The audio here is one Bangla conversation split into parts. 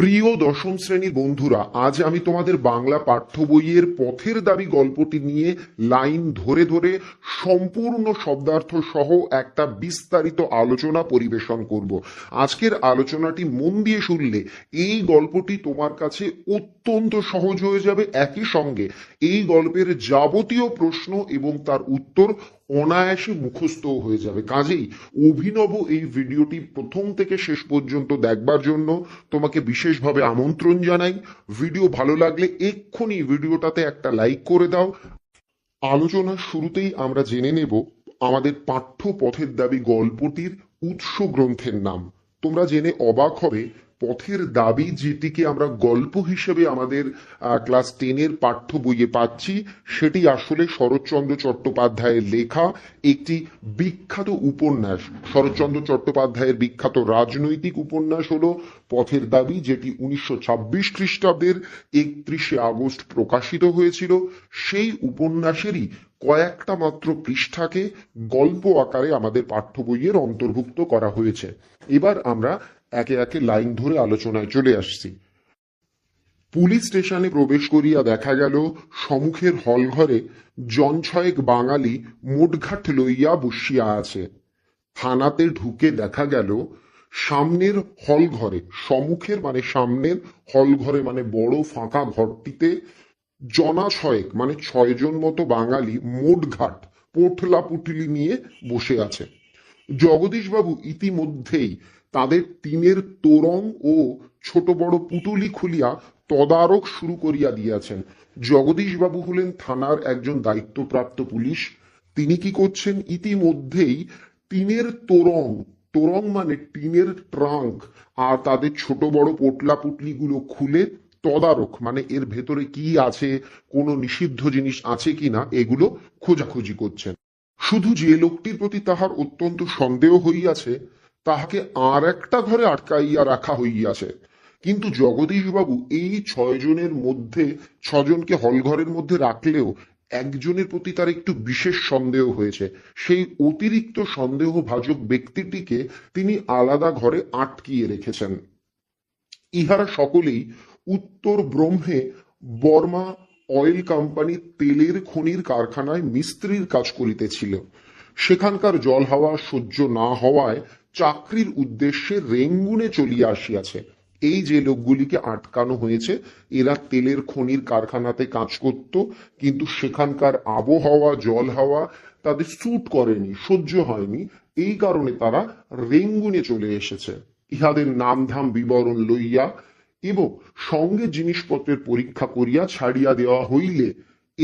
প্রিয় দশম শ্রেণির বন্ধুরা, আজ আমি তোমাদের বাংলা পাঠ্য বইয়ের পথের দাবি গল্পটি নিয়ে লাইন ধরে ধরে সম্পূর্ণ শব্দার্থ সহ একটা বিস্তারিত আলোচনা পরিবেশন করব। আজকের আলোচনাটি মন দিয়ে শুনলে এই গল্পটি তোমার কাছে অত্যন্ত সহজ হয়ে যাবে। একই সঙ্গে এই গল্পের যাবতীয় প্রশ্ন এবং তার উত্তর অনায়াসে মুখস্থ হয়ে যাবে। কাজেই অভিনব এই ভিডিওটি প্রথম থেকে শেষ পর্যন্ত দেখবার জন্য তোমাকে বিশেষভাবে আমন্ত্রণ জানাই। ভিডিও ভালো লাগলে এক্ষুনি ভিডিওটাতে একটা লাইক করে দাও। আলোচনার শুরুতেই আমরা জেনে নেব আমাদের পাঠ্য পথের দাবি গল্পটির উৎস গ্রন্থের নাম। তোমরা জেনে অবাক হবে পথের দাবি যেটিকে আমরা গল্প হিসেবে আমাদের ক্লাস টেনের পাঠ্য বইয়ে পাচ্ছি, সেটি আসলে শরৎচন্দ্র চট্টোপাধ্যায়ের লেখা, একটি বিখ্যাত উপন্যাস। শরৎচন্দ্র চট্টোপাধ্যায়ের বিখ্যাত রাজনৈতিক উপন্যাস হলো পথের দাবি, যেটি উনিশশো ছাব্বিশ খ্রিস্টাব্দের একত্রিশে আগস্ট প্রকাশিত হয়েছিল। সেই উপন্যাসেরই কয়েকটা মাত্র পৃষ্ঠাকে গল্প আকারে আমাদের পাঠ্য বইয়ের অন্তর্ভুক্ত করা হয়েছে। এবার আমরা একে একে লাইন ধরে আলোচনায় চলে আসছি। পুলিশ স্টেশনে প্রবেশ করিয়া দেখা গেল, সম্মুখের হলঘরে জন ছয়েক বাঙালি মোটঘাট লইয়া বসিয়া আছে। থানাতে ঢুকে দেখা গেল, সামনের হল ঘরে সম্মুখের মানে সামনের হল ঘরে মানে বড় ফাঁকা ঘরটিতে জনা ছয়েক মানে ছয়জন মতো বাঙালি মোটঘাট পোটলা পুটলি নিয়ে বসে আছে। জগদীশবাবু ইতিমধ্যেই তাদের টিনের তোরং ও ছোট বড় পুটুলি খুলিয়া তদারক শুরু করিয়া দিয়াছেন। জগদীশবাবু হলেন থানার একজন দায়িত্বপ্রাপ্ত পুলিশ। তিনি কি করছেন? ইতিমধ্যেই টিনের তোরং তোরং মানে টিনের ট্রাঙ্ক, আর তাদের ছোট বড় পোটলা পুটলিগুলো খুলে তদারক মানে এর ভেতরে কি আছে, কোনো নিষিদ্ধ জিনিস আছে কিনা এগুলো খোঁজাখুঁজি করছেন। শুধু যে লোকটির প্রতি তাহার অত্যন্ত সন্দেহ হইয়াছে তাহাকে আর একটা ঘরে আটকাইয়া রাখা হইয়াছে। কিন্তু জগদীশবাবু এই ছয়জনের মধ্যে, ছজনকে হলঘরের মধ্যে রাখলেও একজনের প্রতি তার একটু বিশেষ সন্দেহ হয়েছে। সেই অতিরিক্ত সন্দেহভাজক ব্যক্তিটিকে তিনি আলাদা ঘরে আটকিয়ে রেখেছেন। ইহারা সকলেই উত্তর ব্রহ্মে বর্মা অয়েল কোম্পানির তেলের খনির কারখানায় মিস্ত্রির কাজ করিতেছিল। সেখানকার জল হাওয়া সহ্য না হওয়ায় চাকরির উদ্দেশ্যে রেঙ্গুনে চলিয়া আসিয়াছে। এই যে লোকগুলিকে আটকানো হয়েছে, এরা তেলের খনির কারখানাতে কাজ করত, কিন্তু সেখানকার আবহাওয়া, জল হাওয়া তাদের স্যুট করেনি, সহ্য হয়নি। এই কারণে তারা রেঙ্গুনে চলে এসেছে। ইহাদের নামধাম বিবরণ লইয়া এবং সঙ্গে জিনিসপত্রের পরীক্ষা করিয়া ছাড়িয়া দেওয়া হইলে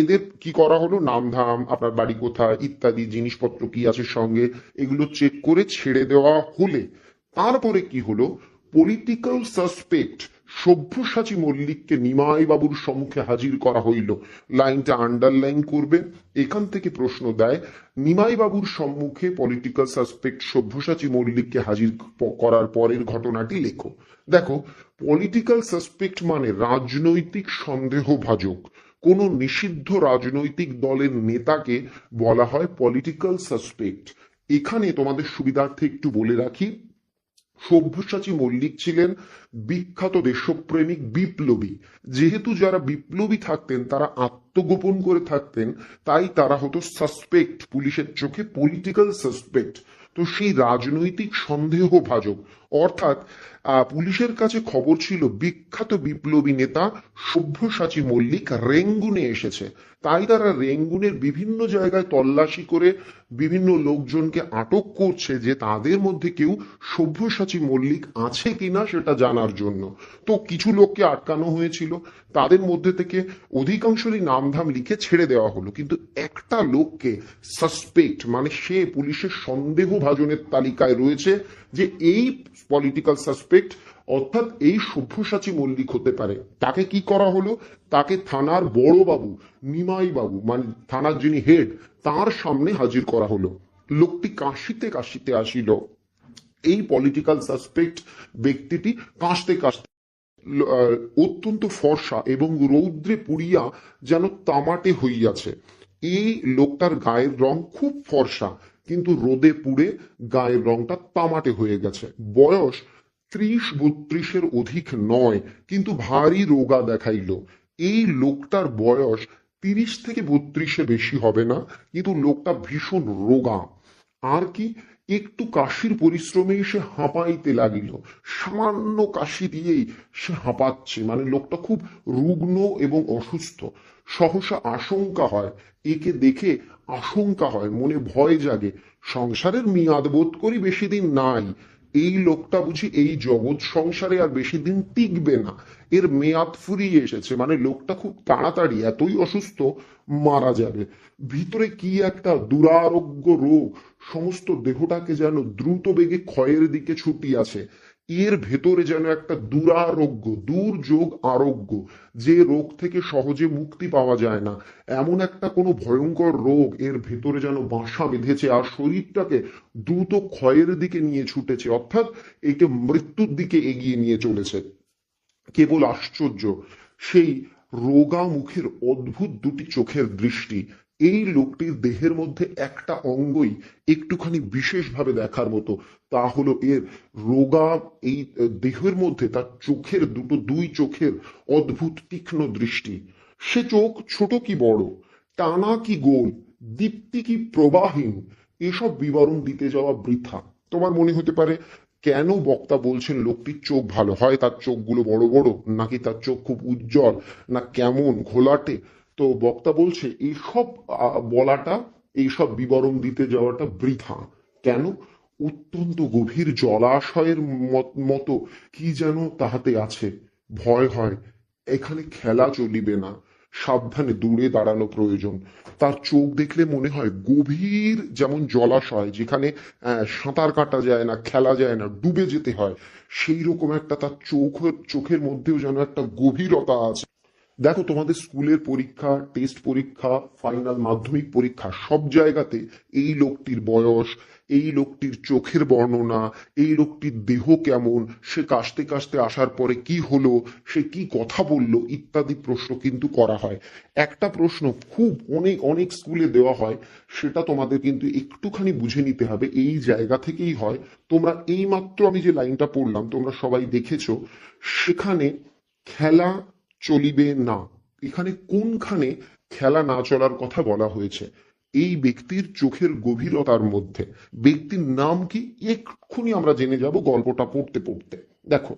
এদের কি করা হলো? নামধাম, আপনার বাড়ি কোথায়, ইত্যাদি জিনিসপত্র কি আছে সঙ্গে, এগুলো চেক করে ছেড়ে দেওয়া হলে তারপরে কি হলো? পলিটিক্যাল সাসপেক্ট সভ্যসাচী মল্লিককে নিমাই বাবুর সম্মুখে হাজির করা হইল। লাইনটা আন্ডারলাইন করবে এখান থেকে প্রশ্ন দেয় নিমাই বাবুর সম্মুখে পলিটিক্যাল সাসপেক্ট সভ্যসাচী মল্লিককে হাজির করার পরের ঘটনাটি লেখো। দেখো পলিটিক্যাল সাসপেক্ট মানে রাজনৈতিক সন্দেহভাজক। কোন নিষিদ্ধ রাজনৈতিক দলের নেতাকে বলা হয় পলিটিক্যাল সাসপেক্ট এখানে তোমাদের সুবিধার্থে একটু বলে রাখি, সব্যসাচী মল্লিক ছিলেন বিখ্যাত দেশপ্রেমিক বিপ্লবী। যেহেতু যারা বিপ্লবী থাকতেন, তারা আত্মগোপন করে থাকতেন, তাই তারা হতো সাসপেক্ট পুলিশের চোখে পলিটিক্যাল সাসপেক্ট তো সেই রাজনৈতিক সন্দেহভাজক। অর্থাৎ পুলিশের কাছে খবর ছিল, বিখ্যাত বিপ্লবী নেতা সভ্যসাচী মল্লিক রেঙ্গুনে এসেছে। তাই তারা রেঙ্গুনের বিভিন্ন জায়গায় তল্লাশি করে বিভিন্ন লোকজনকে আটক করছে যে তাদের মধ্যে কেউ সব্যসাচী মল্লিক আছে কিনা সেটা জানার জন্য। তো কিছু লোককে আটকানো হয়েছিল। তাদের মধ্যে থেকে অধিকাংশেরই নামধাম লিখে ছেড়ে দেওয়া হলো। কিন্তু একটা লোককে সাসপেক্ট মানে সে পুলিশের সন্দেহভাজনের তালিকায় রয়েছে যে এই পলিটিক্যাল সাসপেক্ট অর্থাৎ এই সভ্যসাচী মল্লিক হতে পারে। তাকে কি করা হলো? তাকে থানার বড় বাবু নিমাই বাবু মানে থানার যিনি হেড তার সামনে হাজির করা হলো। লোকটি কাশিতে কাশিতে আসিল। এই পলিটিক্যাল সাসপেক্ট ব্যক্তিটি কাশতে কাশতে অত্যন্ত ফর্সা এবং রৌদ্রে পুড়িয়া যেন তামাটে হইয়াছে। এই লোকটার গায়ের রং খুব ফর্সা, কিন্তু রোদে পুড়ে গায়ের রংটা তামাটে হয়ে গেছে। বয়স ত্রিশ বত্রিশের অধিক নয়, কিন্তু ভারী রোগা দেখাইল। এই লোকটার বয়স তিরিশ থেকে বত্রিশে বেশি হবে না, কিন্তু লোকটা ভীষণ রোগা। আর কি, একটু কাশির পরিশ্রমেই সে হাঁপাইতে লাগিল। সামান্য কাশি দিয়েই সে হাঁপাচ্ছে মানে লোকটা খুব রুগ্ন এবং অসুস্থ। সহসা আশঙ্কা হয়, একে দেখে আশঙ্কা হয়, মনে ভয় জাগে। সংসারের মেয়াদ বোধ করি বেশি দিন নাই। এই লোকটা বুঝি এই জগৎ সংসারে আর বেশি দিন টিকবে না। এর মেয়াদ ফুরিয়ে এসেছে মানে লোকটা খুব তাড়াতাড়ি এতই অসুস্থ মারা যাবে। ভিতরে কি একটা দুরারোগ্য রোগ, সমস্ত দেহটাকে যেন দ্রুত বেগে ক্ষয়ের দিকে ছুটিয়াছে এর ভেতরে যেন একটা দুরারোগ্য, দুর্যোগ আরোগ্য, যে রোগ থেকে সহজে মুক্তি পাওয়া যায় না। এমন একটা কোনো ভয়ঙ্কর রোগ এর ভেতরে যেন বাসা বেঁধেছে আর শরীরটাকে দ্রুত ক্ষয়ের দিকে নিয়ে ছুটেছে, অর্থাৎ একে মৃত্যুর দিকে এগিয়ে নিয়ে চলেছে। কেবল আশ্চর্য, সেই রোগা মুখের অদ্ভুত দুটি চোখের দৃষ্টি এই লোকটির দেহের মধ্যে একটা অঙ্গই একটুখানি বিশেষভাবে দেখার মতো, তা হলো এর রোগা এই দেহের মধ্যে, তার চোখের দুটো, দুই চোখের অদ্ভুত তীক্ষ্ণ দৃষ্টি। সে চোখ ছোট কি বড়, টানা কি গোল, দীপ্তি কি প্রবাহীন এসব বিবরণ দিতে যাওয়া বৃথা। তোমার মনে হতে পারে, কেন বক্তা বলছেন লোকটির চোখ ভালো? হয় তার চোখগুলো বড় বড়, নাকি তার চোখ খুব উজ্জ্বল, না কেমন, ঘোলাটে? তো বক্তা বলছে এইসব বলাটা এইসব বিবরণ দিতে যাওয়াটা বৃথা। কেন? অত্যন্ত গভীর জলাশয়ের মত- কি যেন তাহাতে আছে। ভয় হয়, এখানে খেলা চলিবে না, সাবধানে দূরে দাঁড়ানো প্রয়োজন। তার চোখ দেখলে মনে হয় গভীর যেমন জলাশয়, যেখানে সাঁতার কাটা যায় না, খেলা যায় না, ডুবে যেতে হয় সেই রকম একটা তার চোখ, চোখের মধ্যেও যেন একটা গভীরতা আছে। দেখো, তোমাদের স্কুলের পরীক্ষা টেস্ট পরীক্ষা ফাইনাল মাধ্যমিক পরীক্ষা, সব জায়গাতে এই লোকটির বয়স, এই লোকটির চোখের বর্ণনা, এই লোকটির দেহ কেমন, সে কাশতে কাশতে আসার পরে কি হলো, সে কি কথা বলল, ইত্যাদি প্রশ্ন কিন্তু করা হয়। একটা প্রশ্ন খুব অনেক অনেক স্কুলে দেওয়া হয়, সেটা তোমাদের কিন্তু একটুখানি বুঝে নিতে হবে। এই জায়গা থেকেই হয়, তোমরা এই মাত্র আমি যে লাইনটা পড়লাম, তোমরা সবাই দেখেছ, সেখানে খেলা চলিবে না। এখানে কোনখানে খেলা না চলার কথা বলা হয়েছে? এই ব্যক্তির চোখের গভীরতার মধ্যে। ব্যক্তির নাম কি? এক্ষুনি আমরা জেনে যাব গল্পটা পড়তে পড়তে। দেখো,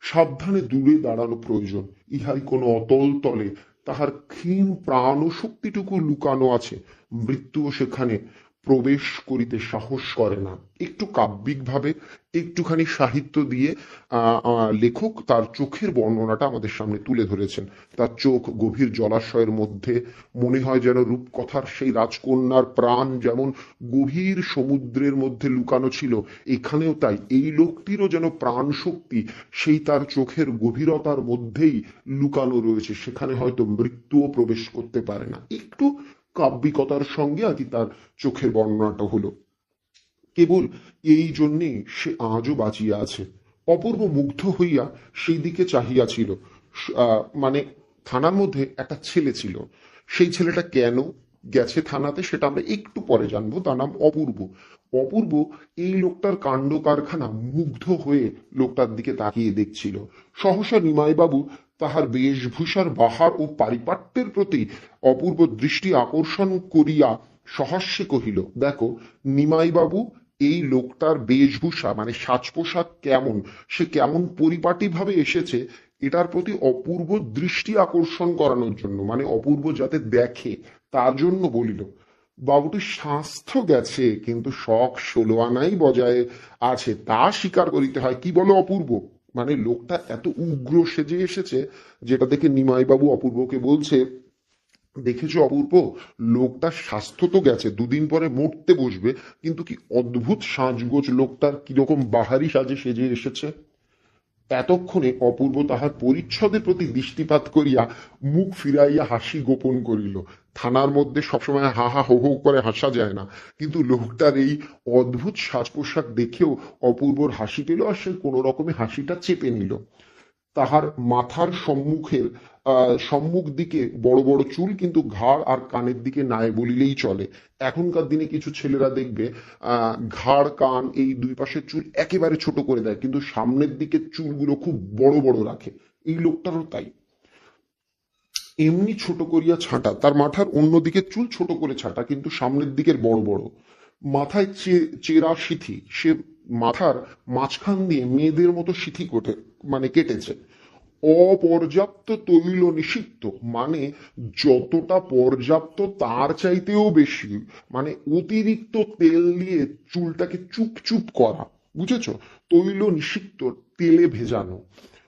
সাবধানে দূরে দাঁড়ানো প্রয়োজন। ইহাই কোনো অতল তলে। তাহার ক্ষীণ প্রাণ ও শক্তিটুকু লুকানো আছে। মৃত্যুও সেখানে। প্রবেশ করিতে সাহস করে না। একটু কাব্যিকভাবে একটুখানি সাহিত্য দিয়ে লেখক তার চোখের বর্ণনাটা আমাদের সামনে তুলে ধরেছেন। তার চোখ গভীর জলাশয়ের মধ্যে, মনে হয় যেন রূপকথার সেই রাজকন্যার প্রাণ যেমন গভীর সমুদ্রের মধ্যে লুকানো ছিল, এখানেও তাই। এই লোকটিরও যেন প্রাণ শক্তি সেই তার চোখের গভীরতার মধ্যেই লুকানো রয়েছে। সেখানে হয়তো মৃত্যুও প্রবেশ করতে পারে না। একটু কাব্যিকতার সঙ্গে আর কি তার চোখের বর্ণনাটা হলো। কেবল এই জন্যে সে আজও বাঁচিয়া আছে। অপূর্ব মুগ্ধ হইয়া সেই দিকে চাহিয়াছিল। মানে থানার মধ্যে একটা ছেলে ছিল। সেই ছেলেটা কেন গেছে থানাতে সেটা আমরা একটু পরে জানব। তার নাম অপূর্ব। অপূর্ব এই লোকটার কাণ্ড কারখানা মুগ্ধ হয়ে লোকটার দিকে তাকিয়ে দেখছিল। সহসা নিমাইবাবু তাহার বেশভূষার বাহার ও পারিপাট্যের প্রতি অপূর্ব দৃষ্টি আকর্ষণ করিয়া সহাস্যে কহিল, দেখো, নিমাইবাবু, এই লোকটার বেশভূষা মানে সাজ পোশাক কেমন? সে কেমন পরিপাটি ভাবে এসেছে? এটার প্রতি অপূর্ব দৃষ্টি আকর্ষণ করানোর জন্য মানে অপূর্ব যাতে দেখে, তার জন্য বলিল বাবুটির স্বাস্থ্য গেছে, কিন্তু শখ ষোলো আনাই বজায় আছে, তা স্বীকার করিতে হয়। কি বলো অপূর্ব? মানে লোকটা এত উগ্র সেজে এসেছে, যেটা দেখে নিমাইবাবু অপূর্বকে বলছে, দেখেছ অপূর্ব? লোকটার স্বাস্থ্য তো গেছে, দুদিন পরে মরতে বসবে, কিন্তু কি অদ্ভুত সাজগোজ লোকটার কীরকম বাহারি সাজে সেজে এসেছে? এতক্ষণে অপূর্ব তাহার পরিচ্ছদের প্রতি দৃষ্টিপাত করিয়া মুখ ফিরাইয়া হাসি গোপন করিল। থানার মধ্যে সবসময় হা হা হো হো করে হাসা যায় না। কিন্তু লোকটার এই অদ্ভুত সাজ পোশাক দেখেও অপূর্বর হাসি পেল আর সে কোনো রকমে হাসিটা চেপে নিল। তাহার মাথার সম্মুখের সম্মুখ দিকে বড় বড় চুল কিন্তু ঘাড় আর কানের দিকে নাই বলিলেই চলে। এখনকার দিনে কিছু ছেলেরা দেখবে ঘাড়, কান এই দুই পাশের চুল একেবারে ছোট করে দেয়, কিন্তু সামনের দিকের চুলগুলো খুব বড় বড় রাখে। এই লোকটারও তাই। এমনি ছোট করিয়া ছাঁটা, তার মাথার অন্যদিকে চুল ছোট করে ছাঁটা, কিন্তু সামনের দিকের বড় বড়। মাথায় চেরা সিথি, সে মাথার মাঝখান দিয়ে মেয়েদের মতো সিথি কোটে মানে কেটেছে। অপর্যাপ্ত তৈল নিষিক্ত মানে যতটা পর্যাপ্ত তার চাইতেও বেশি মানে অতিরিক্ত তেল দিয়ে চুলটাকে চুপ চুপ করা, বুঝেছ? তৈল নিষিক্ত তেলে ভেজানো।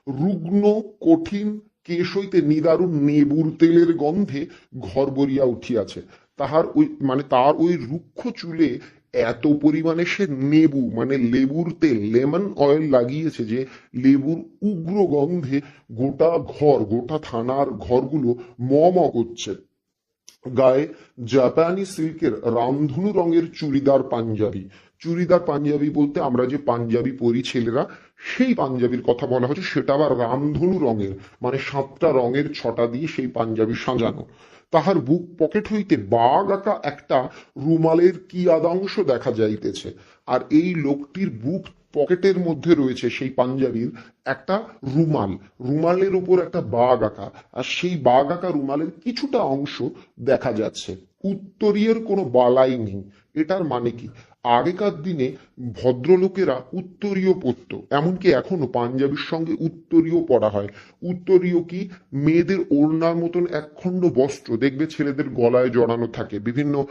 রুগ্ন, কঠিন, কেশ হইতে নিদারুণ নেবুর তেলের গন্ধে ঘর ভরিয়া উঠিয়াছে। তাহার ওই মানে তার ওই রুক্ষ চুলে এত পরিমাণে সে নেবু মানে লেবুর তেল, লেমন অয়েল লাগিয়েছে যে লেবুর উগ্র গন্ধে গোটা ঘর, গোটা থানার ঘরগুলো ম ম করছে। গায়ে জাপানি সিল্কের রামধনু রঙের চুড়িদার পাঞ্জাবি। চুড়িদার পাঞ্জাবি বলতে আমরা যে পাঞ্জাবি পরি ছেলেরা, সেই পাঞ্জাবির কথা বলা হচ্ছে, সেটা আবার রামধনু রঙের মানে সাতটা রঙের ছটা দিয়ে সেই পাঞ্জাবি সাজানো। তাহার বুক পকেট হইতে বাঘ আঁকা একটা রুমালের কি আদাংশ দেখা যাইতেছে। আর এই লোকটির বুক পকেটের মধ্যে রয়েছে সেই পাঞ্জাবির একটা রুমাল। রুমালের উপর একটা বাঘ আঁকা। আর সেই বাঘ আঁকা রুমালের কিছুটা অংশ দেখা যাচ্ছে। উত্তরীয়ের কোনো বালাই নেই। এটার মানে কি? আগেকার দিনে ভদ্রলোকেরা উত্তরীয় পরত এমনকি এখনও পাঞ্জাবির সঙ্গে উত্তরীয় পরা হয়। উত্তরীয় কি মেয়েদের ওড়নার মতন একখণ্ড বস্ত্র দেখবে ছেলেদের গলায় জড়ানো থাকে। বিভিন্ন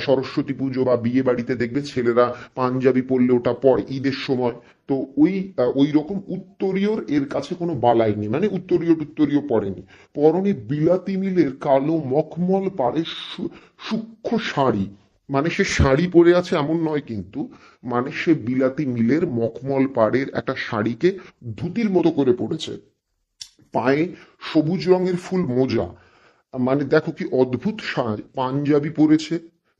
সরস্বতী পুজো বা বিয়ে বাড়িতে দেখবে ছেলেরা পাঞ্জাবি পরলে ওটা পরে ঈদের সময়। তো ওই ওই রকম উত্তরীয়র এর কাছে কোনো বালাই নেই। মানে উত্তরীয় টুত্তরীয় পরেনি পরনে বিলাতি মিলের কালো মখমল পাড়ে সু- সূক্ষ্ম শাড়ি। মানে সে শাড়ি পরে আছে এমন নয় কিন্তু মানে সে বিলাতি মিলের মখমল পাড়ের একটা শাড়িকে ধুতির মতো করে পড়েছে পায়ে সবুজ রঙের ফুল মোজা। মানে দেখো কি অদ্ভুত পাঞ্জাবি পরেছে,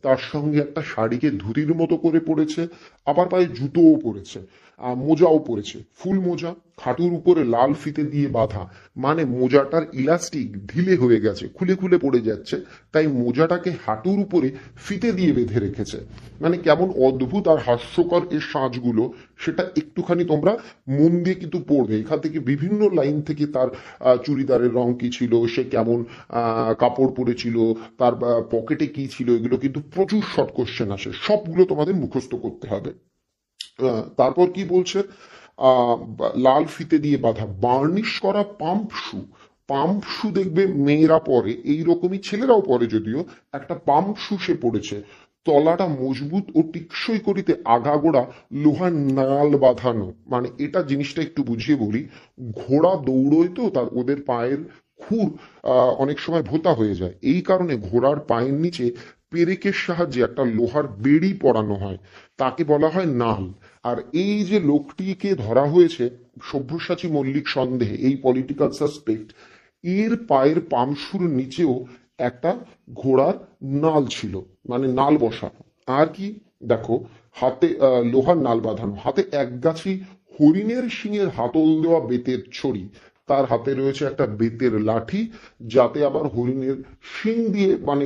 তার সঙ্গে একটা শাড়িকে ধুতির মতো করে পরেছে, আবার পায়ে জুতোও পরেছে। মোজাও পরেছে। ফুল মোজা, খাটুর উপরে লাল ফিতে দিয়ে বাঁধা। মানে মোজাটার ইলাস্টিক ঢিলে হয়ে গেছে, খুলে খুলে পড়ে যাচ্ছে, তাই মোজাটাকে হাঁটুর উপরে ফিতে দিয়ে বেঁধে রেখেছে। মানে কেমন অদ্ভুত আর হাস্যকর এর সাজগুলো, সেটা একটুখানি তোমরা মন দিয়ে কিন্তু পড়বে। এখান থেকে বিভিন্ন লাইন থেকে তার চুড়িদারের রং কি ছিল, সে কেমন কাপড় পরেছিল, তার পকেটে কি ছিল, এগুলো কিন্তু প্রচুর শর্ট কোশ্চেন আসে। সবগুলো তোমাদের মুখস্থ করতে হবে। তারপর কি বলছে? লাল ফিতে দিয়ে বাঁধা বার্নিশ করা পাম্প শু। পাম্প শু দেখবে মেয়েরা পরে, এইরকমই ছেলেরাও পরে যদিও, একটা পাম্প শু সে পড়েছে। তলাটা মজবুত ও টিকসই করিতে আগাগোড়া লোহার নাল বাঁধানো। মানে এটা জিনিসটা একটু বুঝিয়ে বলি, ঘোড়া দৌড়োয় তো তার ওদের পায়ের খুর অনেক সময় ভোতা হয়ে যায়। এই কারণে ঘোড়ার পায়ের নিচে পেরেকের সাহায্যে একটা লোহার বেড়ি পরানো হয়। তাকে বলা হয় নাল। আর এই যে লোকটিকে ধরা হয়েছে, সব্যসাচী মল্লিক সন্দেহে, এই পলিটিক্যাল সাসপেক্ট এর পায়ের পামসুর নিচেও একটা ঘোড়ার নাল ছিল মানে নাল বসানো আর কি, দেখো, হাতে লোহার নাল বাঁধানো, হাতে এক গাছি হরিণের শিঙের হাতল দেওয়া বেতের ছড়ি, তার হাতে রয়েছে একটা বেতের লাঠি, যাতে আবার হরিণের শিং দিয়ে মানে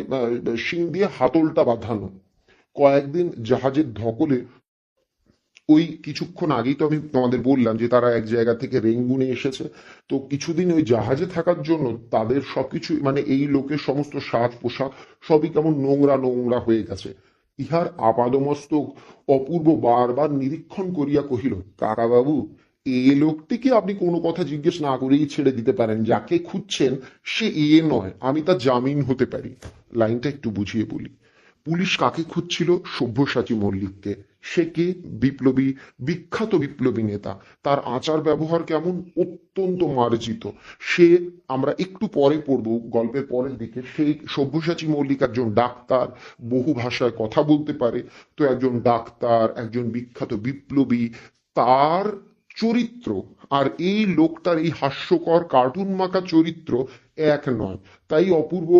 শিং দিয়ে হাতলটা বাঁধানো। কয়েকদিন জাহাজের ধকলে ওই কিছুক্ষণ আগেই তো আমি তোমাদের বললাম যে তারা এক জায়গা থেকে রেঙ্গুনে এসেছে। তো কিছুদিন ওই জাহাজে থাকার জন্য তাদের সবকিছু মানে এই লোকের সমস্ত সাজ পোশাক সবই কেমন নোংরা নোংরা হয়ে গেছে। ইহার আপাদমস্তক অপূর্ব বারবার নিরীক্ষণ করিয়া কহিল, কাকাবাবু, এ লোকটিকে আপনি কোনো কথা জিজ্ঞেস না করেই ছেড়ে দিতে পারেন। যাকে খুঁজছেন সে এ নয়, আমি তার জামিন হতে পারি। লাইনটা একটু বুঝিয়ে বলি। পুলিশ কাকে খুঁজছিল? সভ্যসাচী মল্লিককে। সে কে? বিপ্লবী, বিখ্যাত বিপ্লবী নেতা। তার আচার ব্যবহার কেমন? অত্যন্ত মার্জিত। সে, আমরা একটু পরে পড়ব, গল্পের পরের দিকে। সেই সব্যসাচী মল্লিক একজন ডাক্তার, বহু ভাষায় কথা বলতে পারে। তো একজন ডাক্তার, একজন বিখ্যাত বিপ্লবী, তার চরিত্র আর এই লোকটার এই হাস্যকর কার্টুন মাখা চরিত্র এক নয়। তাই অপূর্ব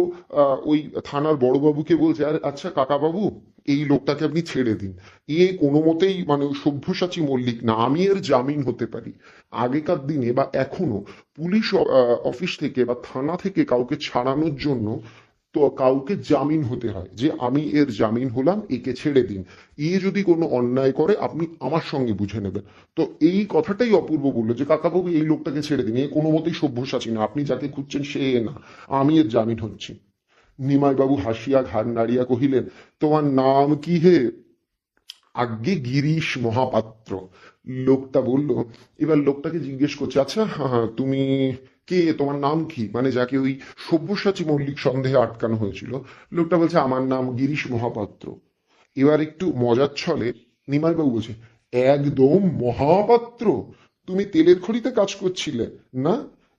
ওই থানার বড়বাবুকে বলছে, আর আচ্ছা কাকাবাবু এই লোকটাকে আপনি ছেড়ে দিন। এ কোনো মতেই মানে সভ্যসাচী মল্লিক না, আমি এর জামিন হতে পারি। আগেকার দিনে বা এখনও পুলিশ অফিস থেকে বা থানা থেকে কাউকে ছাড়ানোর জন্য তো কাউকে জামিন হতে হয়, যে আমি এর জামিন হলাম, একে ছেড়ে দিন। এ যদি কোনো অন্যায় করে, আপনি আমার সঙ্গে বুঝে নেবেন। তো এই কথাটাই অপূর্ব বলল যে কাকা কাকাবাবু, এই লোকটাকে ছেড়ে দিন। এ কোনো মতেই সভ্যসাচী না, আপনি যাকে খুঁজছেন সে না, আমি এর জামিন হচ্ছি। নিমাইবাবু হাসিয়া ঘাড় নাড়িয়া কহিলেন, তোমার নাম কি হে? আজ্ঞে গিরিশ মহাপাত্র। লোকটা বলল, এবার লোকটাকে জিজ্ঞেস করছে আচ্ছা তুমি কে? তোমার নাম কি? মানে যাকে ওই সব্যসাচী মল্লিক সন্দেহে আটকানো হয়েছিল। লোকটা বলছে, আমার নাম গিরিশ মহাপাত্র। এবার একটু মজার ছলে নিমাইবাবু বলছে, একদম মহাপাত্র? তুমি তেলের খড়িতে কাজ করছিলে, না?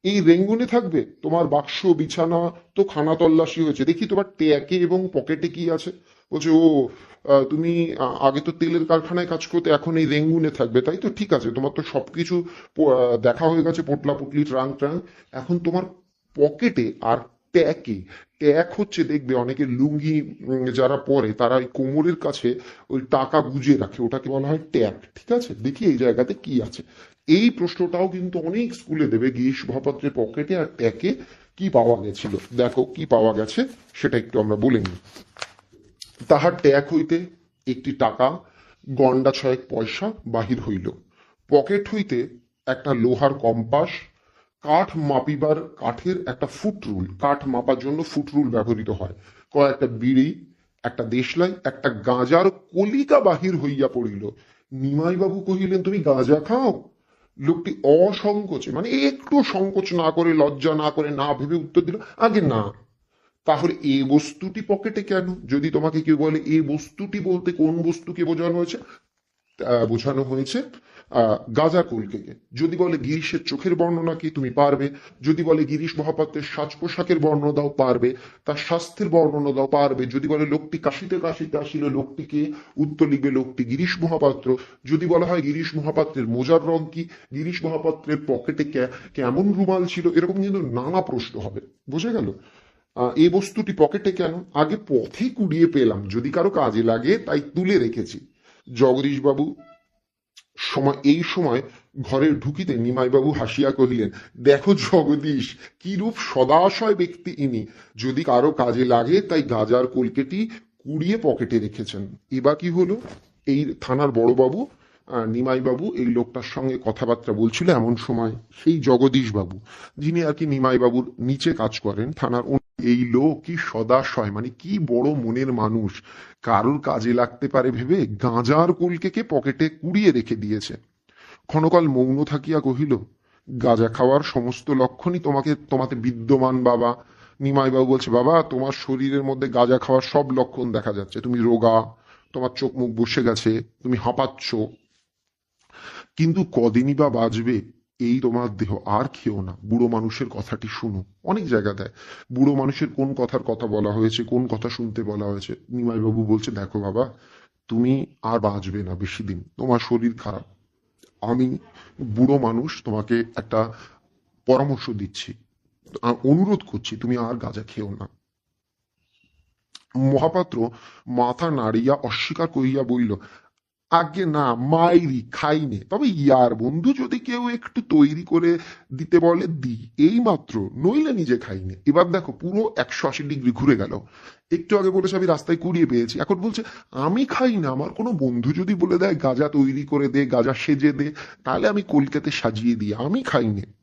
এই রেঙ্গুনে থাকবে? তোমার বাক্স, বিছানা তো খানা তল্লাশি হয়েছে। দেখি তোমার ট্যাকে এবং পকেটে কি আছে? বলছে, ও তুমি আগে তো তেলের কারখানায় কাজ করতে, এখন এই রেঙ্গুনে থাকবে। তাই তো, ঠিক আছে, তোমার তো সবকিছু দেখা হয়ে গেছে, পোটলা পুটলি, ট্রাং ট্রাং। এখন তোমার পকেটে আর ট্যাকে, ট্যাক হচ্ছে, দেখবে, অনেকে লুঙ্গি যারা পরে, তারা ওই কোমরের কাছে ওই টাকা গুজে রাখে, ওটাকে বলা হয় ট্যাক, ঠিক আছে? দেখি এই জায়গাতে কি আছে। এই প্রশ্নটাও কিন্তু অনেক স্কুলে দেবে গিরিশ মহাপাত্রের পকেটে আর ট্যাকে কি পাওয়া গেছিল? দেখো, কি পাওয়া গেছে সেটা একটু আমরা বলে নিই। তাহার ট্যাগ হইতে একটি টাকা, গন্ডা ছয়েক পয়সা বাহির হইল। পকেট হইতে একটা লোহার কম্পাস, কাঠ মাপিবার কাঠের একটা ফুট রুল। কাঠ মাপার জন্য ফুট রুল ব্যবহৃত হয়। কয়েকটা বিড়ি, একটা দেশলাই, একটা গাঁজার কলিকা বাহির হইয়া পড়িল। নিমাইবাবু কহিলেন, তুমি গাঁজা খাও? লোকটি অসংকোচে মানে একটু সংকোচ না করে, লজ্জা না করে, না ভেবে উত্তর দিল, আগে না। তাহলে এ বস্তুটি পকেটে কেন? যদি তোমাকে কেউ বলে, এ বস্তুটি বলতে কোন বস্তুকে বোঝানো হয়েছে? বোঝানো হয়েছে গাজার কলকেকে যদি বলে গিরিশের চোখের বর্ণনা কি তুমি পারবে, যদি বলে গিরিশ মহাপাত্রের সাজ পোশাকের বর্ণনা দাও পারবে, তার স্বাস্থ্যের বর্ণনা দাও পারবে। যদি বলে লোকটি কাশিতে কাশিতে আসিল, লোকটিকে উত্তর লিখবে লোকটি গিরিশ মহাপাত্র। যদি বলা হয় গিরিশ মহাপাত্রের মোজার রং কি, গিরিশ মহাপাত্রের পকেটে কে- কেমন রুমাল ছিল, এরকম কিন্তু নানা প্রশ্ন হবে। বুঝে গেল? এই বস্তুটি পকেটে কেন? আগে পথে কুড়িয়ে পেলাম। যদি কারও কাজে লাগে, তাই তুলে রেখেছি। জগদীশ বাবু সময়, এই সময় ঘরে ঢুকিতে নিমাইবাবু হাসিয়া কহিলেন, দেখো জগদীশ, কিরূপ সদাশয় ব্যক্তি ইনি। যদি কারও কাজে লাগে, তাই গাজার কলকেটি কুড়িয়ে পকেটে রেখেছেন। এবার কি হলো? এই থানার বড়বাবু নিমাইবাবু এই লোকটার সঙ্গে কথাবার্তা বলছিল এমন সময়, সেই জগদীশ বাবু যিনি আর কি নিমাইবাবুর নিচে কাজ করেন, থানার এই লোক কি সদাশয় মানে কি বড় মনের মানুষ। কারোর কাজে লাগতে পারে ভেবে গাঁজার কলকেকে পকেটে কুড়িয়ে রেখে দিয়েছে। ক্ষণকাল মৌন থাকিয়া কহিল, গাঁজা খাওয়ার সমস্ত লক্ষণই তোমাকে, তোমাতে বিদ্যমান বাবা। নিমাইবাবু বলছে, বাবা, তোমার শরীরের মধ্যে গাঁজা খাওয়ার সব লক্ষণ দেখা যাচ্ছে। তুমি রোগা, তোমার চোখ মুখ বসে গেছে, তুমি হাঁপাচ্ছ। কিন্তু কদিনই বা বাঁচবে এই তোমার দেহ, আর খেও না। বুড়ো মানুষের কথাটি শুনো। অনেক জায়গা দেয়। বুড়ো মানুষের কোন কথার কথা বলা হয়েছে, কোন কথা শুনতে বলা হয়েছে? নিমাইবাবু বলছে দেখো বাবা, তুমি আর বাঁচবে না বেশি দিন। তোমার শরীর খারাপ। আমি বুড়ো মানুষ, তোমাকে একটা পরামর্শ দিচ্ছি। অনুরোধ করছি, তুমি আর গাঁজা খেও না। মহাপাত্র মাথা নাড়িয়া অস্বীকার করিয়া বলিল আগে না, মাইরি, খাইনে। তবে ইয়ার বন্ধু যদি কেউ একটু তৈরি করে দিতে বলে, দি। এই মাত্র, নইলে নিজে খাইনে। এবার দেখো, পুরো একশো আশি ডিগ্রি ঘুরে গেল। একটু আগে বলেছে, আমি রাস্তায় কুড়িয়ে পেয়েছি। এখন বলছে, আমি খাই না, আমার কোনো বন্ধু যদি বলে দেয়, গাজা তৈরি করে দে, গাজা সেজে দে, তাহলে আমি কলকাতায় সাজিয়ে দিই। আমি খাইনে।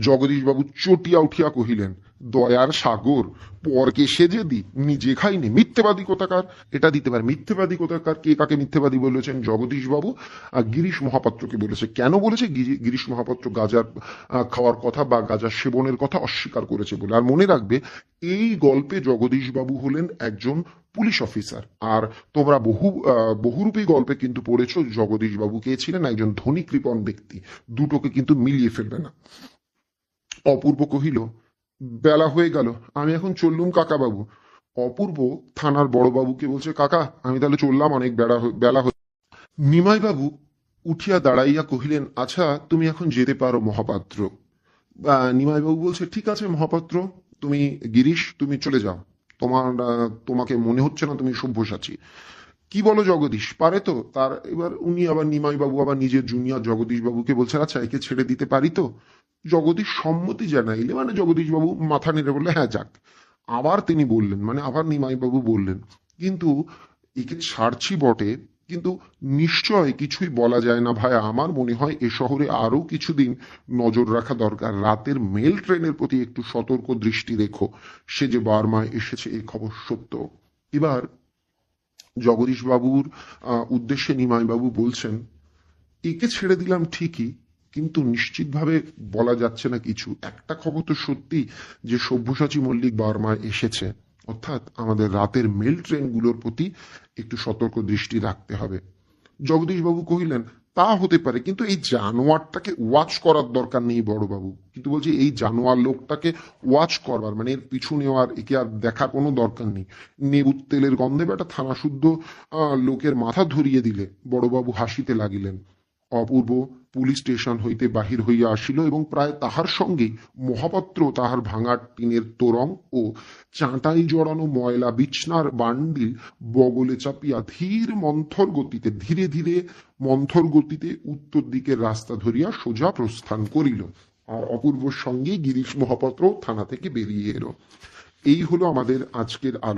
জগদীশবাবু চটিয়া উঠিয়া কহিলেন, দয়ার সাগর, পরকে সেজে দি নিজে খাইনি। মিথ্যেবাদী কোথাকার? এটা দিতে পারে। মিথ্যেবাদী কোথাকার? কে কাকে মিথ্যেবাদী বলেছেন? জগদীশবাবু? আর গিরিশ মহাপাত্রকে বলেছে। কেন বলেছে? গিরি- গিরিশ মহাপাত্র গাজার খাওয়ার কথা বা গাজার সেবনের কথা অস্বীকার করেছে বলে। আর মনে রাখবে, এই গল্পে জগদীশবাবু হলেন একজন পুলিশ অফিসার। আর তোমরা বহু বহুরূপী গল্পে কিন্তু পড়েছো, জগদীশবাবু কে ছিলেন একজন ধনী কৃপণ ব্যক্তি। দুটোকে কিন্তু মিলিয়ে ফেলবে না। অপূর্ব কহিল, বেলা হয়ে গেল, আমি এখন চললুম কাকা বাবু অপূর্ব থানার বড়বাবুকে বলছে, কাকা, আমি তাহলে চললাম অনেক বেড়া বেলা হয়ে নিমাই বাবু উঠিয়া দাঁড়াইয়া কহিলেন আচ্ছা তুমি এখন যেতে পারো মহাপাত্র। নিমাইবাবু বলছে, ঠিক আছে মহাপাত্র, তুমি গিরিশ, তুমি চলে যাও। তোমার তোমাকে মনে হচ্ছে না তুমি সভ্যসাচী কি বলো জগদীশ, পারে তো? তার এবার উনি আবার নিমাইবাবু আবার নিজের জুনিয়র জগদীশ বাবুকে বলছেন আচ্ছা একে ছেড়ে দিতে পারি তো? জগদীশ সম্মতি জানাইলে মানে জগদীশ বাবু মাথা নেড়ে বললে হ্যাঁ যাক। আবার তিনি বললেন মানে আবার নিমাই বাবু বললেন কিন্তু একে ছাড়ছি বটে কিন্তু নিশ্চয় কিছুই বলা যায় না ভাই আমার মনে হয় এ শহরে আরও কিছুদিন নজর রাখা দরকার। রাতের মেল ট্রেনের প্রতি একটু সতর্ক দৃষ্টি রেখো। সে যে বার্মায় এসেছে এই খবর সত্য। এবার জগদীশ বাবুর আহ, উদ্দেশ্যে নিমাই বাবু বলছেন একে ছেড়ে দিলাম ঠিকই কিন্তু নিশ্চিতভাবে বলা যাচ্ছে না কিছু। একটা খবর তো সত্যি যে সব্যসাচী মল্লিক বার্মায় এসেছে। অর্থাৎ আমাদের রাতের মেল ট্রেনগুলোর প্রতি একটু সতর্ক দৃষ্টি রাখতে হবে। জগদীশ বাবু কহিলেন, তা হতে পারে, কিন্তু এই জানোয়ারটাকে ওয়াচ করার দরকার নেই বড়বাবু। কিন্তু বলছি, এই জানোয়ার লোকটাকে ওয়াচ করবার মানে এর পিছু নেওয়ার, একে আর দেখার কোনো দরকার নেই। নেবুর তেলের গন্ধে বেটা থানা শুদ্ধ লোকের মাথা ধরিয়ে দিলে। বড়বাবু হাসিতে লাগিলেন। অপূর্ব পুলিশ স্টেশন হইতে বাহির হইয়া আসিল এবং প্রায় তাহার সঙ্গে মহাপাত্র তাহার ভাঙা টিনের তোরং ও চাঁটাই জড়ানো ময়লা বিছনার বান্ডিল বগলে চাপিয়া ধীর মন্থর গতিতে, ধীরে ধীরে মন্থর গতিতে উত্তর দিকের রাস্তা ধরিয়া সোজা প্রস্থান করিল। আর অপূর্বর সঙ্গে গিরিশ মহাপাত্র থানা থেকে বেরিয়ে এলো। এই হলো আমাদের আজকের আলো।